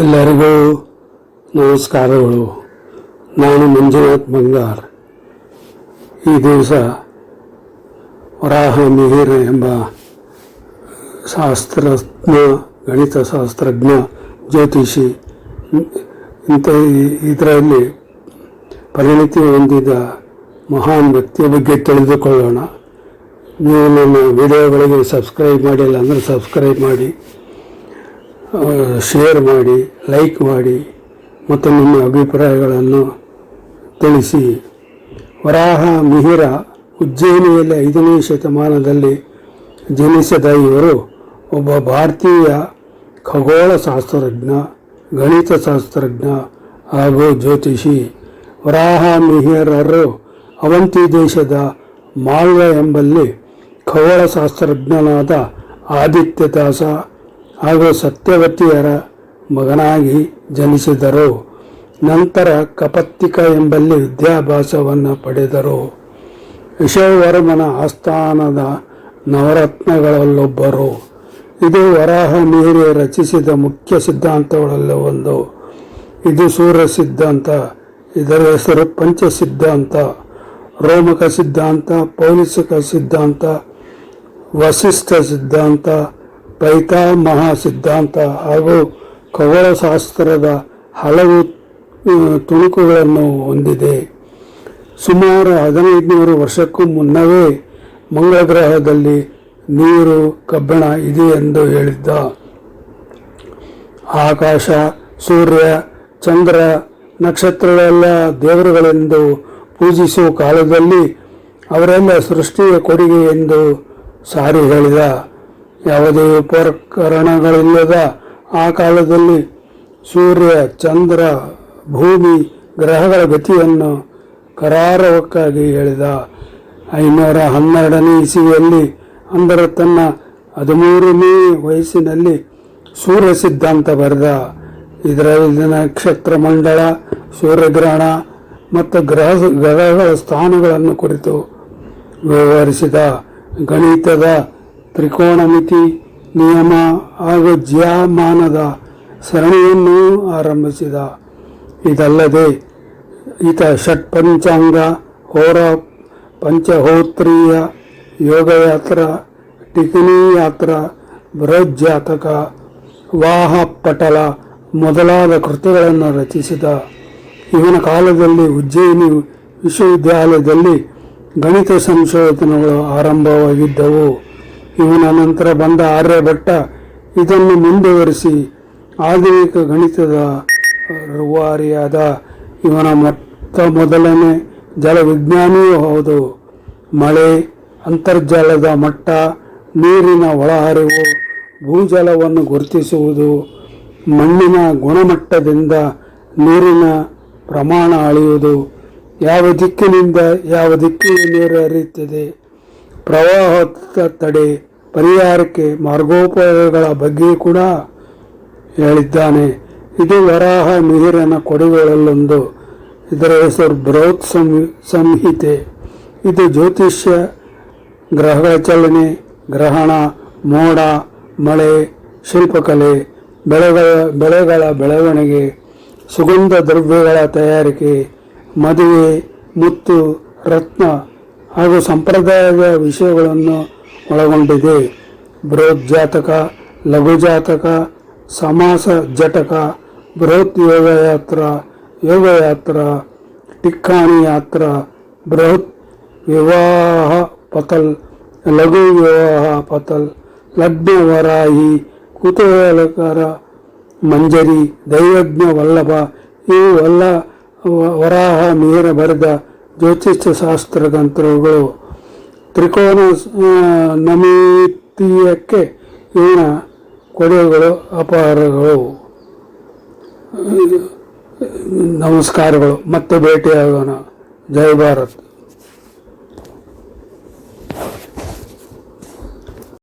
ಎಲ್ಲರಿಗೂ ನಮಸ್ಕಾರಗಳು. ನಾನು ಮಂಜುನಾಥ್ ಬಂಗಾರ್. ಈ ದಿವಸ ವರಾಹ ಮಿಹಿರ ಎಂಬ ಶಾಸ್ತ್ರಜ್ಞ ಗಣಿತ ಶಾಸ್ತ್ರಜ್ಞ ಜ್ಯೋತಿಷಿ, ಇಂಥ ಇದರಲ್ಲಿ ಪರಿಣಿತಿ ಹೊಂದಿದ ಮಹಾನ್ ವ್ಯಕ್ತಿಯ ಬಗ್ಗೆ ತಿಳಿದುಕೊಳ್ಳೋಣ. ನೀವು ನನ್ನ ವಿಡಿಯೋಗಳಿಗೆ ಸಬ್ಸ್ಕ್ರೈಬ್ ಮಾಡಿಲ್ಲ ಅಂದರೆ ಸಬ್ಸ್ಕ್ರೈಬ್ ಮಾಡಿ. ಶೇರ್ ಮಾಡಿ ಲೈಕ್ ಮಾಡಿ ಮತ್ತು ನಿಮ್ಮ ಅಭಿಪ್ರಾಯಗಳನ್ನು ತಿಳಿಸಿ. ವರಾಹ ಮಿಹಿರ ಉಜ್ಜಯಿನಿಯಲ್ಲಿ ಐದನೇ ಶತಮಾನದಲ್ಲಿ ಜನಿಸಿದ ಇವರು ಒಬ್ಬ ಭಾರತೀಯ ಖಗೋಳಶಾಸ್ತ್ರಜ್ಞ, ಗಣಿತಶಾಸ್ತ್ರಜ್ಞ ಹಾಗೂ ಜ್ಯೋತಿಷಿ. ವರಾಹ ಮಿಹಿರರು ಅವಂತಿ ದೇಶದ ಮಾಲ್ವ ಎಂಬಲ್ಲಿ ಖಗೋಳಶಾಸ್ತ್ರಜ್ಞನಾದ ಆದಿತ್ಯ ದಾಸ ಹಾಗೂ ಸತ್ಯವತಿಯರ ಮಗನಾಗಿ ಜನಿಸಿದರು. ನಂತರ ಕಪತ್ತಿಕ ಎಂಬಲ್ಲಿ ವಿದ್ಯಾಭ್ಯಾಸವನ್ನು ಪಡೆದರು. ಯಶೋವರ್ಮನ ಆಸ್ಥಾನದ ನವರತ್ನಗಳಲ್ಲೊಬ್ಬರು. ಇದು ವರಾಹ ಮೀರಿ ರಚಿಸಿದ ಮುಖ್ಯ ಸಿದ್ಧಾಂತಗಳಲ್ಲಿ ಒಂದು. ಇದು ಸೂರ್ಯ ಸಿದ್ಧಾಂತ, ಇದರ ಹೆಸರು ಪಂಚ ಸಿದ್ಧಾಂತ, ರೋಮಕ ಸಿದ್ಧಾಂತ, ಪೌಲಿಸಿಕ ಸಿದ್ಧಾಂತ, ವಸಿಷ್ಠ ಸಿದ್ಧಾಂತ ಪೈತಾಮಹ ಸಿದ್ಧಾಂತ ಹಾಗೂ ಖಗೋಳಶಾಸ್ತ್ರದ ಹಲವು ತುಣುಕುಗಳನ್ನು ಹೊಂದಿದೆ. ಸುಮಾರು ಹದಿನೈದುನೂರು ವರ್ಷಕ್ಕೂ ಮುನ್ನವೇ ಮಂಗಳ ಗ್ರಹದಲ್ಲಿ ನೀರು, ಕಬ್ಬಿಣ ಇದೆ ಎಂದು ಹೇಳಿದ್ದ. ಆಕಾಶ, ಸೂರ್ಯ, ಚಂದ್ರ, ನಕ್ಷತ್ರಗಳೆಲ್ಲ ದೇವರುಗಳೆಂದು ಪೂಜಿಸುವ ಕಾಲದಲ್ಲಿ ಅವರೆಲ್ಲ ಸೃಷ್ಟಿಯ ಕೊಡುಗೆ ಎಂದು ಸಾರಿ ಹೇಳಿದ. ಯಾವುದೇ ಉಪಕರಣಗಳಿಲ್ಲದ ಆ ಕಾಲದಲ್ಲಿ ಸೂರ್ಯ, ಚಂದ್ರ, ಭೂಮಿ, ಗ್ರಹಗಳ ಗತಿಯನ್ನು ಕರಾರವಕ್ಕಾಗಿ ಹೇಳಿದ. ಐನೂರ ಹನ್ನೆರಡನೇ ಇಸವಿಯಲ್ಲಿ ಅಂದರೆ ತನ್ನ ಹದಿಮೂರನೇ ವಯಸ್ಸಿನಲ್ಲಿ ಸೂರ್ಯ ಸಿದ್ಧಾಂತ ಬರೆದ. ಇದರಲ್ಲಿ ನಕ್ಷತ್ರ ಮಂಡಳ, ಸೂರ್ಯಗ್ರಹಣ ಮತ್ತು ಗ್ರಹ, ಗ್ರಹಗಳ ಸ್ಥಾನಗಳನ್ನು ಕುರಿತು ವಿವರಿಸಿದ. ಗಣಿತದ ತ್ರಿಕೋಣಮಿತಿ ನಿಯಮ ಹಾಗೂ ಜ್ಯಾಮಾನದ ಸರಣಿಯನ್ನು ಆರಂಭಿಸಿದ. ಇದಲ್ಲದೆ ಈತ ಷಟ್ ಪಂಚಾಂಗ ಹೋರ ಪಂಚಹೋತ್ರೀಯ ಯೋಗಯಾತ್ರ ಟಿಕಿನಿ ಯಾತ್ರ ಬೃಹಜ್ಜಾತಕ ವಾಹ ಪಟಲ ಮೊದಲಾದ ಕೃತಿಗಳನ್ನು ರಚಿಸಿದ. ಇವನ ಕಾಲದಲ್ಲಿ ಉಜ್ಜಯಿನಿ ವಿಶ್ವವಿದ್ಯಾಲಯದಲ್ಲಿ ಗಣಿತ ಸಂಶೋಧನೆಗಳು ಆರಂಭವಾಗಿದ್ದವು. ಇವನ ನಂತರ ಬಂದ ಆರ್ಯಭಟ್ಟ ಇದನ್ನು ಮುಂದುವರಿಸಿ ಆಧುನಿಕ ಗಣಿತದ ರೂವಾರಿಯಾದ ಇವನ ಮೊತ್ತ ಮೊದಲನೇ ಜಲವಿಜ್ಞಾನಿಯೂ ಹೌದು. ಮಳೆ, ಅಂತರ್ಜಲದ ಮಟ್ಟ, ನೀರಿನ ಒಳಹರಿವು, ಭೂಜಲವನ್ನು ಗುರುತಿಸುವುದು, ಮಣ್ಣಿನ ಗುಣಮಟ್ಟದಿಂದ ನೀರಿನ ಪ್ರಮಾಣ ಅಳೆಯುವುದು, ಯಾವ ದಿಕ್ಕಿನಿಂದ ಯಾವ ದಿಕ್ಕಿಗೆ ನೀರು ಹರಿಯುತ್ತದೆ ಪ್ರವಾಹ ತಡೆ ಪರಿಹಾರಕ್ಕೆ ಮಾರ್ಗೋಪಾಯಗಳ ಬಗ್ಗೆ ಕೂಡ ಹೇಳಿದ್ದಾನೆ. ಇದು ವರಾಹ ಮಿಹಿರನ ಕೊಡುಗೆಗಳಲ್ಲೊಂದು. ಇದರ ಹೆಸರು ಬೃಹತ್ ಸಂಹಿ, ಸಂಹಿತೆ. ಇದು ಜ್ಯೋತಿಷ್ಯ ಗ್ರಹಗಳ ಚಲನೆ, ಗ್ರಹಣ, ಮೋಡ, ಮಳೆ, ಶಿಲ್ಪಕಲೆ, ಬೆಳೆಗಳ ಬೆಳೆಗಳ ಬೆಳವಣಿಗೆ, ಸುಗಂಧ ದ್ರವ್ಯಗಳ ತಯಾರಿಕೆ, ಮದುವೆ, ಮುತ್ತು, ರತ್ನ ಹಾಗೂ ಸಂಪ್ರದಾಯದ ವಿಷಯಗಳನ್ನು ಒಳಗೊಂಡಿದೆ. ಬೃಹತ್ ಜಾತಕ ಲಘು ಜಾತಕ ಸಮಾಸ ಜಟಕ ಬೃಹತ್ ಯೋಗಯಾತ್ರ ಯೋಗಯಾತ್ರ ಟಿಕ್ಕಾಣಿ ಯಾತ್ರ ಬೃಹತ್ ವಿವಾಹ ಪತಲ್ ಲಘು ವಿವಾಹ ಪತಲ್ ಲಗ್ನ ವರಾಹಿ ಕುತೂಹಲಕರ ಮಂಜರಿ, ದೈವಜ್ಞ ವಲ್ಲಭ, ಇವು ಎಲ್ಲ ವರಾಹ, ಮೇರ ಬರೆದ ಜ್ಯೋತಿಷ್ಯ ಶಾಸ್ತ್ರ ಗ್ರಂಥಗಳು ತ್ರಿಕೋನ ನಮಿತೀಯಕ್ಕೆ ಇವನ ಕೊಡುಗೆಗಳು ಅಪಾರಗಳು. ನಮಸ್ಕಾರಗಳು. ಮತ್ತೆ ಭೇಟಿಯಾಗೋಣ. ಜೈ ಭಾರತ್.